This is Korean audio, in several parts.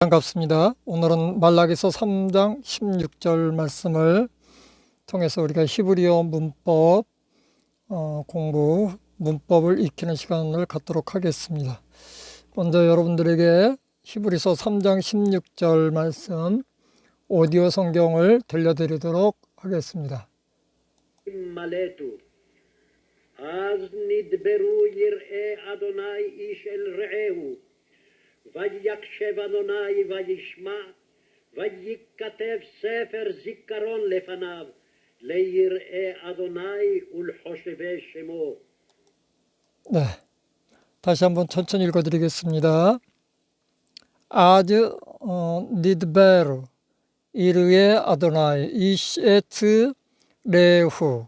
반갑습니다. 오늘은 말라기서 3장 16절 말씀을 통해서 우리가 히브리어 문법 어, 공부, 문법을 익히는 시간을 갖도록 하겠습니다. 먼저 여러분들에게 히브리서 3장 16절 말씀 오디오 성경을 들려드리도록 하겠습니다. ויקשב אדוני וישמע, וייכתב ספר זיכרון לפניו, ליראי אדוני ולחושבי שמו. 네. 다시 한번 천천히 읽어드리겠습니다. 아즈 어, 니드베르 이르의 아도나이 이시에트 레후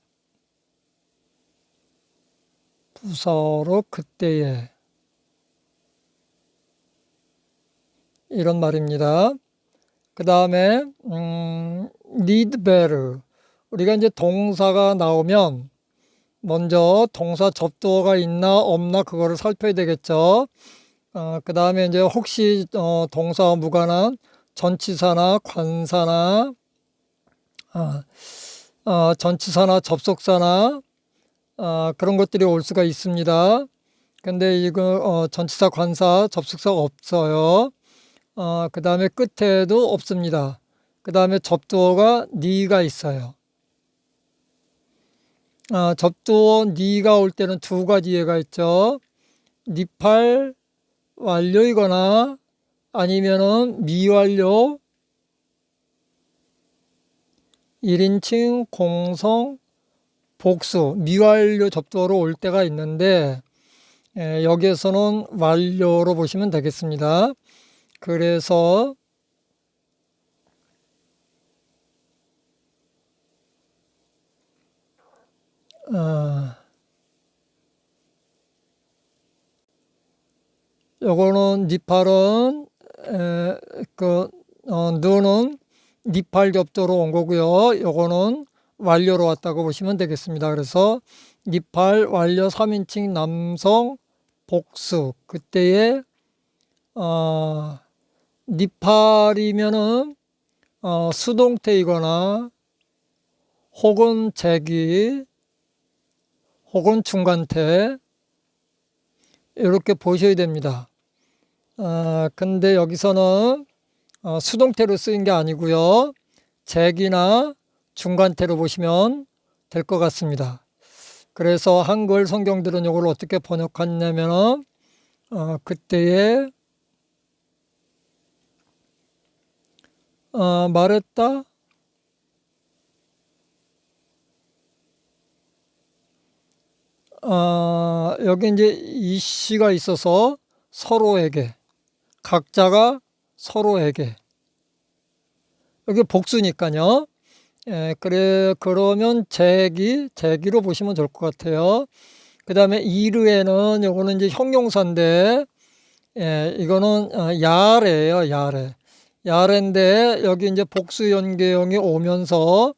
부사어로 그때에 이런 말입니다. 그 다음에 음, need better 우리가 이제 동사가 나오면 먼저 동사 접두어가 있나 없나 그거를 살펴야 되겠죠. 어, 그 다음에 이제 혹시 어, 동사와 무관한 전치사나 관사나 어, 어, 전치사나 접속사나 어, 그런 것들이 올 수가 있습니다. 근데 이거 어, 전치사 관사 접속사가 없어요. 어, 그 다음에 끝에도 없습니다. 그 다음에 접두어가 니가 있어요. 아, 접두어 니가 올 때는 두 가지 예가 있죠. 니팔 완료이거나 아니면은 미완료 1인칭 공성 복수 미완료 접두어로 올 때가 있는데 에, 여기에서는 완료로 보시면 되겠습니다. 그래서 어, 요거는 니팔은 에, 그 어, 너는 니팔 겹도로 온 거고요. 요거는 완료로 왔다고 보시면 되겠습니다. 그래서 니팔 완료 3인칭 남성 복수 그때에 어, 니팔이면은 어, 수동태이거나 혹은 제기 혹은 중간태 이렇게 보셔야 됩니다. 아, 근데 여기서는 어, 수동태로 쓰인 게 아니고요. 제기나 중간태로 보시면 될 것 같습니다. 그래서 한글 성경들은 이걸 어떻게 번역했냐면 어, 그때에 어, 말했다 어, 여기 이제 이 시가 있어서 서로에게 각자가 서로에게 여기 복수니까요. 예, 그래 그러면 제기 제기로 보시면 좋을 것 같아요. 그 다음에 이르에는 요거는 이제 형용사인데 예, 이거는 어, 야래예요, 야래. 야래인데 여기 이제 복수 연경이 오면서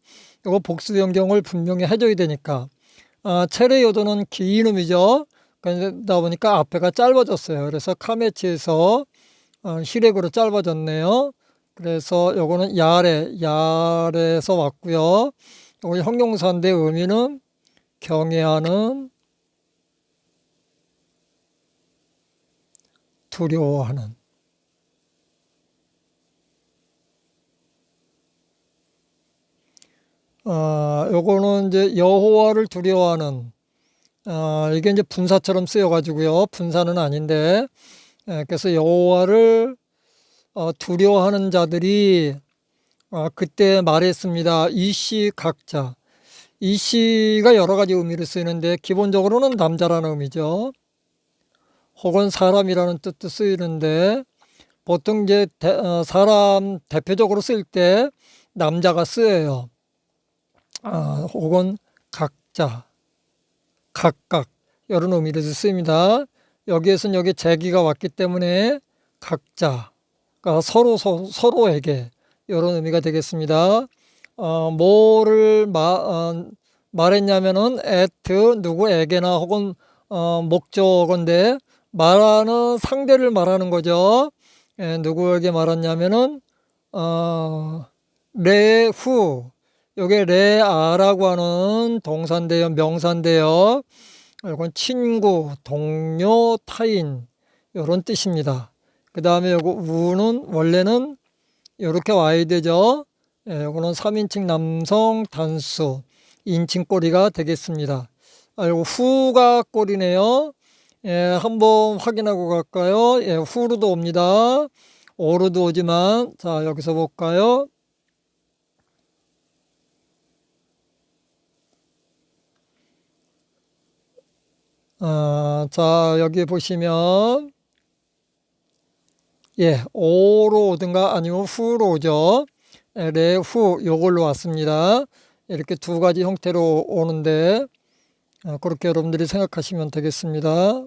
이거 복수 연경을 분명히 해줘야 되니까 아, 체레 요도는 긴 음이죠. 그러다 보니까 앞에가 짧아졌어요. 그래서 카메치에서 어, 히렉으로 짧아졌네요. 그래서 요거는 야레, 야레에서 왔고요. 요거 형용사인데 의미는 경외하는, 두려워하는. 아, 요거는 이제 여호와를 두려워하는 아, 이게 이제 분사처럼 쓰여 가지고요. 분사는 아닌데 예, 그래서 여호와를 어, 두려워하는 자들이 어, 그때 말했습니다. 이시 각자. 이시가 여러 가지 의미를 쓰이는데 기본적으로는 남자라는 의미죠. 혹은 사람이라는 뜻도 쓰이는데 보통 이제 대- 어, 사람 대표적으로 쓸때 남자가 쓰여요. 아, 혹은 각자, 각각 이런 의미로 쓰입니다. 여기에서는 여기 제기가 왔기 때문에 각자가 서로 서, 서로에게 이런 의미가 되겠습니다. 어, 뭐를 마, 어, 말했냐면은 at 누구에게나 혹은 어, 목적어인데 말하는 상대를 말하는 거죠. 예, 누구에게 말했냐면은 어, 레후 요게 레아라고 하는 동사인데요, 명사인데요. 이건 친구, 동료, 타인 이런 뜻입니다. 그 다음에 요거 우는 원래는 이렇게 와야 되죠. 예, 요거는 3인칭 남성 단수 인칭 꼬리가 되겠습니다. 아, 요거 후가 꼬리네요. 예, 한번 확인하고 갈까요? 예, 후로도 옵니다. 오로도 오지만 자 여기서 볼까요? 아, 자 여기 보시면 예, 오로 오든가 아니면 후로 오죠. 예, 레후 요걸로 왔습니다. 이렇게 두 가지 형태로 오는데 어, 그렇게 여러분들이 생각하시면 되겠습니다.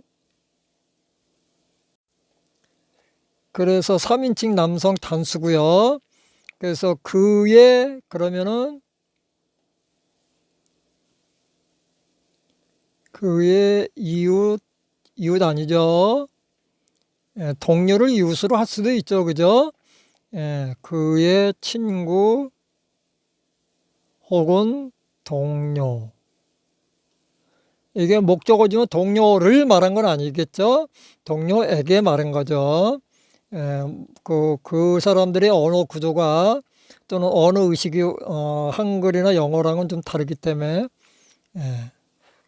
그래서 3인칭 남성 단수고요. 그래서 그의 그러면은 그의 이웃 이웃 아니죠. 예, 동료를 이웃으로 할 수도 있죠. 그죠? 예, 그의 친구 혹은 동료. 이게 목적어지만 동료를 말한 건 아니겠죠? 동료에게 말한 거죠. 예, 그, 그 사람들의 언어 구조가 또는 언어 의식이 어, 한글이나 영어랑은 좀 다르기 때문에 예,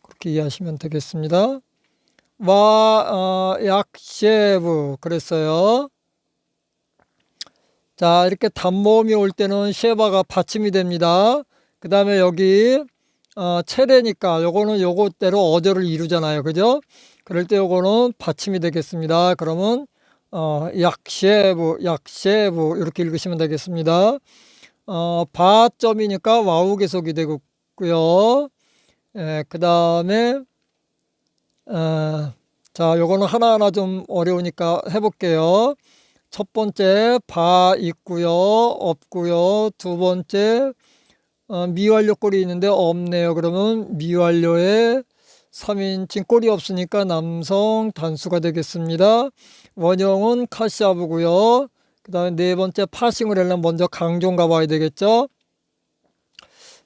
그렇게 이해하시면 되겠습니다. 와, 어, 약셰브 그랬어요. 자, 이렇게 단모음이 올 때는 셰바가 받침이 됩니다. 그 다음에 여기 어, 체레니까 요거는 요것대로 어조를 이루잖아요. 그죠? 그럴 때 요거는 받침이 되겠습니다. 그러면 어, 약셰브, 약셰브 이렇게 읽으시면 되겠습니다. 어, 바점이니까 와우 계속이 되고요. 예, 그 다음에 어, 자, 요거는 하나하나 좀 어려우니까 해볼게요. 첫 번째 바 있고요, 없고요. 두 번째 어, 미완료 꼴이 있는데 없네요. 그러면 미완료에 3인칭 꼴이 없으니까 남성 단수가 되겠습니다. 원형은 카시아브고요. 그 다음에 네 번째 파싱을 하려면 먼저 강조인 가 봐야 되겠죠.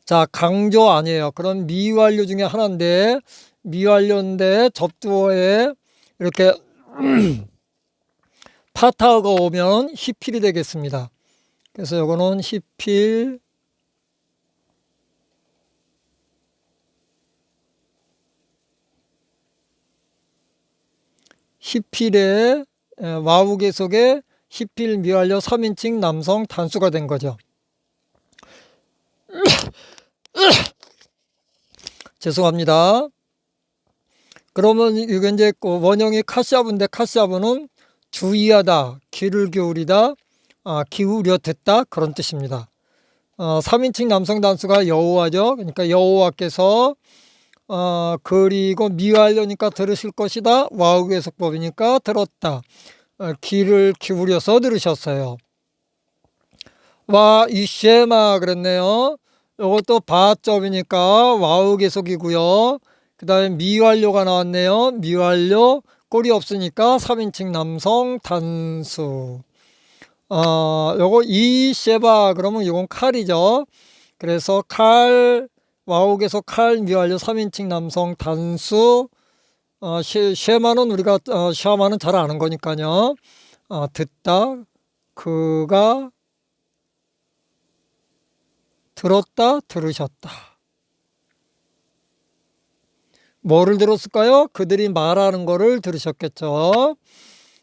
자, 강조 아니에요. 그럼 미완료 중에 하나인데 미완료인데 접두어에 이렇게 파타가 오면 히필이 되겠습니다. 그래서 이거는 히필 히필의 에, 와우 계 속에 히필 미완료 3인칭 남성 단수가 된 거죠. 죄송합니다. 그러면 이게 이제 그 원형이 카시아브인데 카시아브는 주의하다, 귀를 기울이다, 아, 기울여 듣다 그런 뜻입니다. 어, 3인칭 남성 단수가 여호와죠. 그러니까 여호와께서 어, 그리고 미완료니까 들으실 것이다. 와우 계속법이니까 들었다. 어, 귀를 기울여서 들으셨어요. 와 이쉐마 그랬네요. 이것도 바점이니까 와우 계속이고요. 그 다음에 미완료가 나왔네요. 미완료 꼴이 없으니까 3인칭 남성 단수. 어, 요거 이쉐바 그러면 이건 칼이죠. 그래서 칼 와우에서 칼 미완료 3인칭 남성 단수 어, 쉐, 쉐마는 우리가 어, 샤마는 잘 아는 거니까요. 어, 듣다 그가 들었다 들으셨다. 뭐를 들었을까요? 그들이 말하는 거를 들으셨겠죠.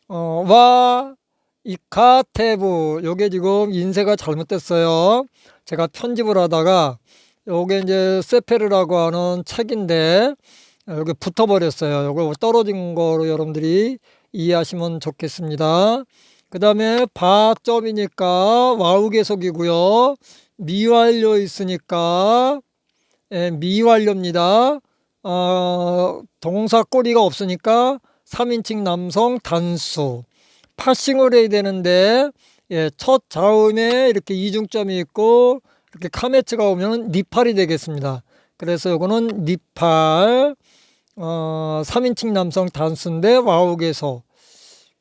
어, 와 이카테브 요게 지금 인쇄가 잘못됐어요. 제가 편집을 하다가 요게 이제 세페르라고 하는 책인데 여기 붙어버렸어요. 이거 떨어진 거로 여러분들이 이해하시면 좋겠습니다. 그 다음에 바점이니까 와우 계속이고요. 미완료 있으니까 예, 미완료입니다. 어, 동사 꼬리가 없으니까 3인칭 남성 단수. 파싱을 해야 되는데 예, 첫 자음에 이렇게 이중점이 있고 이렇게 카메츠가 오면 니팔이 되겠습니다. 그래서 이거는 니팔 어, 3인칭 남성 단수인데 와우계소.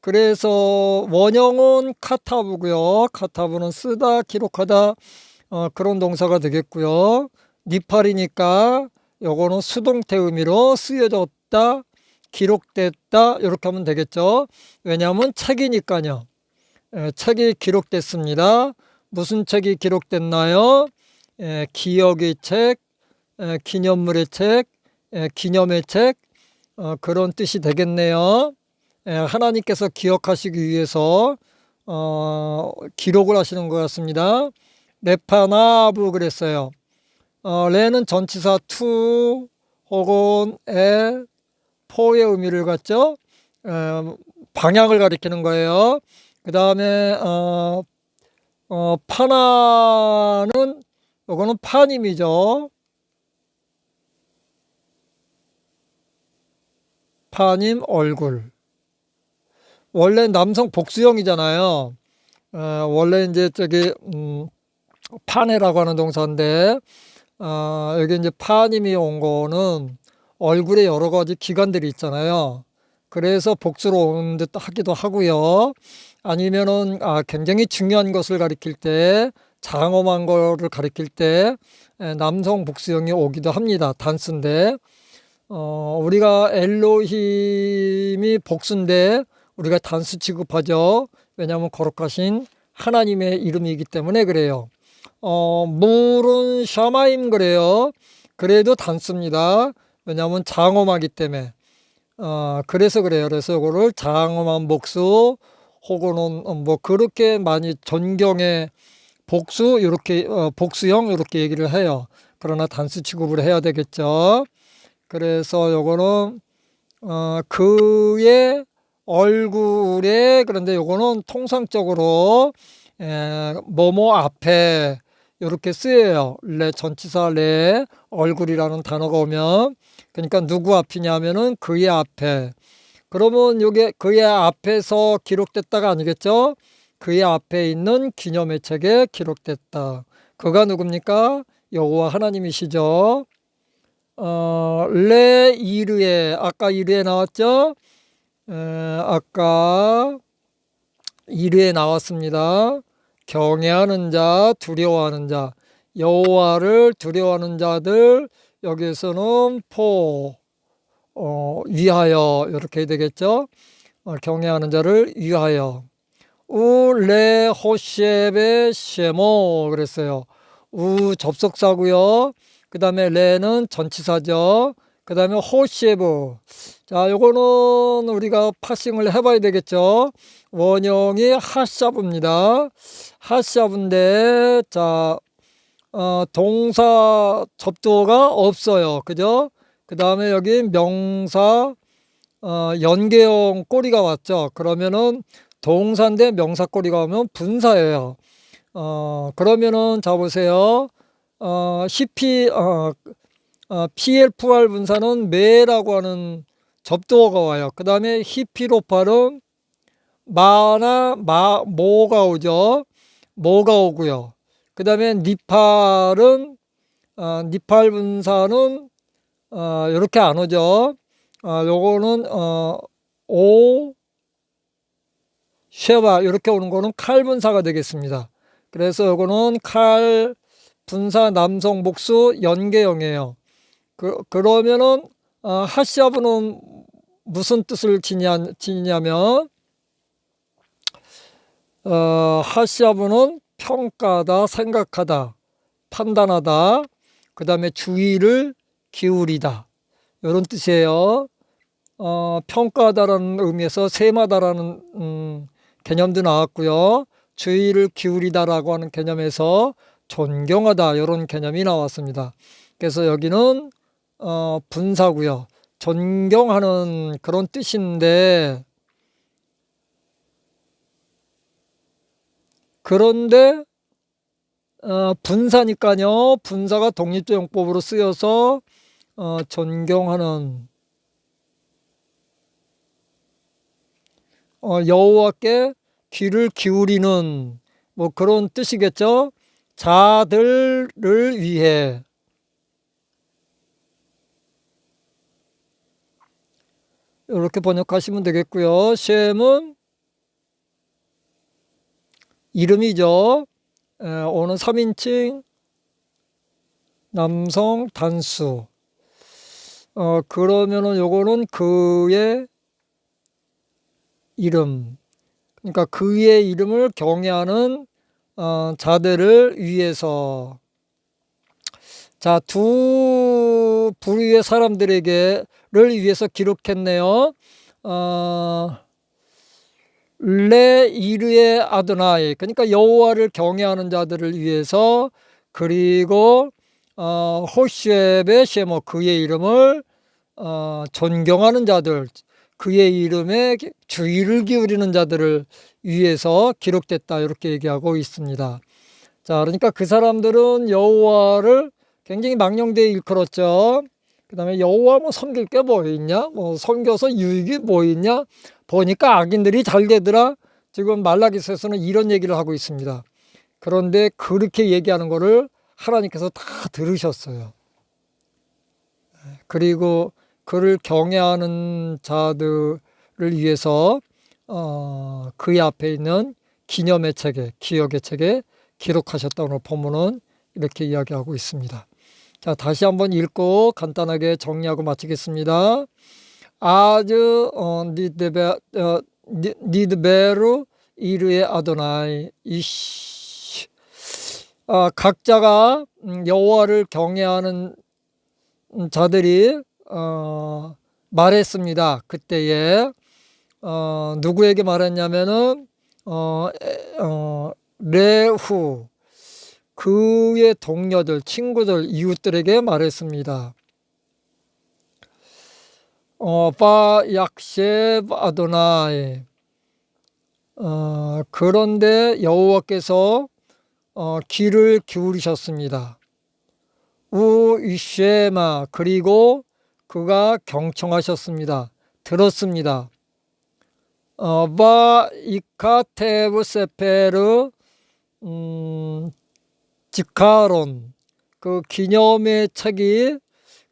그래서 원형은 카타브고요. 카타브는 쓰다, 기록하다 어, 그런 동사가 되겠고요. 니팔이니까 요거는 수동태 의미로 쓰여졌다, 기록됐다 이렇게 하면 되겠죠. 왜냐하면 책이니까요. 에, 책이 기록됐습니다. 무슨 책이 기록됐나요? 에, 기억의 책, 에, 기념물의 책, 에, 기념의 책 어, 그런 뜻이 되겠네요. 에, 하나님께서 기억하시기 위해서 어, 기록을 하시는 것 같습니다. 레파나브 그랬어요. 어, 레는 전치사 투 혹은 에, 포의 의미를 갖죠. 에, 방향을 가리키는 거예요. 그 다음에 어, 어, 파나는 이거는 파님이죠. 파님 얼굴. 원래 남성 복수형이잖아요. 어, 원래 이제 저기 음, 파네라고 하는 동사인데 어, 여기 이제 파님이 온 거는 얼굴에 여러 가지 기관들이 있잖아요. 그래서 복수로 온 듯 하기도 하고요. 아니면은 아, 굉장히 중요한 것을 가리킬 때 장엄한 거를 가리킬 때 에, 남성 복수형이 오기도 합니다. 단수인데 어, 우리가 엘로힘이 복수인데 우리가 단수 취급하죠. 왜냐하면 거룩하신 하나님의 이름이기 때문에 그래요. 어, 물은 샤마임 그래요. 그래도 단수입니다. 왜냐하면 장엄하기 때문에. 어, 그래서 그래요. 그래서 이거를 장엄한 복수 혹은 뭐 그렇게 많이 존경의 복수 이렇게 어, 복수형 이렇게 얘기를 해요. 그러나 단수 취급을 해야 되겠죠. 그래서 요거는 어, 그의 얼굴에 그런데 요거는 통상적으로 에, 뭐뭐 앞에 이렇게 쓰여요. 레 전치사 레 얼굴이라는 단어가 오면 그러니까 누구 앞이냐면은 그의 앞에 그러면 요게 그의 앞에서 기록됐다가 아니겠죠? 그의 앞에 있는 기념의 책에 기록됐다. 그가 누굽니까? 여호와 하나님이시죠. 어, 레 이르에 아까 이르에 나왔죠? 에, 아까 이르에 나왔습니다. 경외하는 자, 두려워하는 자, 여호와를 두려워하는 자들 여기에서는 포 어, 위하여 이렇게 되겠죠. 어, 경외하는 자를 위하여 우레 호셰베 쉐모 그랬어요. 우 접속사고요. 그 다음에 레는 전치사죠. 그 다음에 호셰브. 자, 요거는 우리가 파싱을 해봐야 되겠죠. 원형이 하샤브입니다. 하샤브인데, 자, 어, 동사 접두어가 없어요. 그죠? 그 다음에 여기 명사, 어, 연계형 꼬리가 왔죠. 그러면은 동사인데 명사 꼬리가 오면 분사예요. 어, 그러면은 자 보세요. 어, CP, 어, 어, PL2R 분사는 매라고 하는 접두어가 와요. 그 다음에 히피로팔은 마나 마 모가 오죠. 모가 오고요. 그 다음에 니팔은 어, 니팔 분사는 어, 이렇게 안 오죠. 어, 요거는 어, 오 쉐바 이렇게 오는 거는 칼 분사가 되겠습니다. 그래서 요거는 칼 분사 남성 복수 연계형이에요. 그, 그러면은 어, 하시아브는 무슨 뜻을 지냐, 지냐면 어, 하시아브는 평가다, 생각하다, 판단하다, 그 다음에 주의를 기울이다 이런 뜻이에요. 어, 평가하다라는 의미에서 세마다라는 음, 개념도 나왔고요. 주의를 기울이다라고 하는 개념에서 존경하다 이런 개념이 나왔습니다. 그래서 여기는 어, 분사고요. 존경하는 그런 뜻인데 그런데 어, 분사니까요. 분사가 독립적 용법으로 쓰여서 어, 존경하는 어, 여호와께 귀를 기울이는 뭐 그런 뜻이겠죠. 자들을 위해 이렇게 번역하시면 되겠고요. 셈은 이름이죠. 에, 오는 3인칭 남성 단수. 어, 그러면은 요거는 그의 이름. 그러니까 그의 이름을 경외하는 어, 자들을 위해서 자, 두 부류의 사람들에게를 위해서 기록했네요. 어, 레 이르의 아도나이 그러니까 여호와를 경외하는 자들을 위해서 그리고 어, 호쉐베 쉐모 그의 이름을 어, 존경하는 자들 그의 이름에 주의를 기울이는 자들을 위해서 기록됐다 이렇게 얘기하고 있습니다. 자, 그러니까 그 사람들은 여호와를 굉장히 망령되이 일컬었죠. 그 다음에 여호와 뭐 섬길 게 뭐 있냐? 뭐 섬겨서 유익이 뭐 있냐? 보니까 악인들이 잘 되더라. 지금 말라기서에서는 이런 얘기를 하고 있습니다. 그런데 그렇게 얘기하는 거를 하나님께서 다 들으셨어요. 그리고 그를 경외하는 자들을 위해서 어, 그의 앞에 있는 기념의 책에 기억의 책에 기록하셨다고 본문은 이렇게 이야기하고 있습니다. 자, 다시 한번 읽고 간단하게 정리하고 마치겠습니다. 아주 어, 니드베 어, 이르의 아도나이 이시 아, 각자가 음, 여호와를 경외하는 음, 자들이 어, 말했습니다. 그때에 어, 누구에게 말했냐면은 어, 에, 어, 레후 그의 동료들, 친구들, 이웃들에게 말했습니다. 어, 바 약셰브 아도나이. 어, 그런데 여호와께서 어, 귀를 기울이셨습니다. 우 이쉐마 그리고 그가 경청하셨습니다. 들었습니다. 어, 바 이카테브 세페르 음, 지카론 그 기념의 책이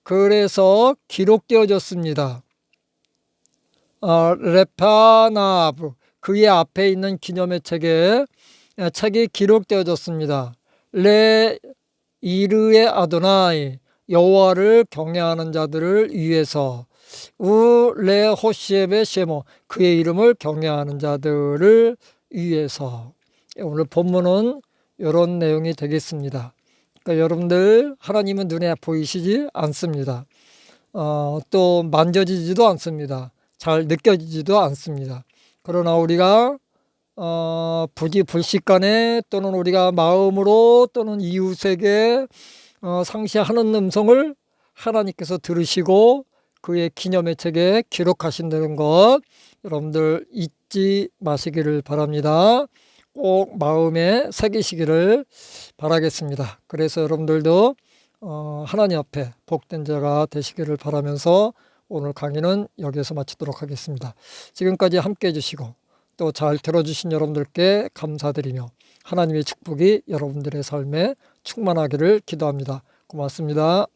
그래서 기록되어졌습니다. 어, 레파나브 그의 앞에 있는 기념의 책에 어, 책이 기록되어졌습니다. 레 이르의 아도나이 여호와를 경외하는 자들을 위해서 우레 호시에베 쉐모 그의 이름을 경외하는 자들을 위해서 오늘 본문은 이런 내용이 되겠습니다. 그러니까 여러분들 하나님은 눈에 보이시지 않습니다. 어, 또 만져지지도 않습니다. 잘 느껴지지도 않습니다. 그러나 우리가 어, 부지 불식간에 또는 우리가 마음으로 또는 이웃에게 어, 상시하는 음성을 하나님께서 들으시고 그의 기념의 책에 기록하신다는 것 여러분들 잊지 마시기를 바랍니다. 꼭 마음에 새기시기를 바라겠습니다. 그래서 여러분들도 어, 하나님 앞에 복된 자가 되시기를 바라면서 오늘 강의는 여기에서 마치도록 하겠습니다. 지금까지 함께 해주시고 또 잘 들어주신 여러분들께 감사드리며 하나님의 축복이 여러분들의 삶에 충만하기를 기도합니다. 고맙습니다.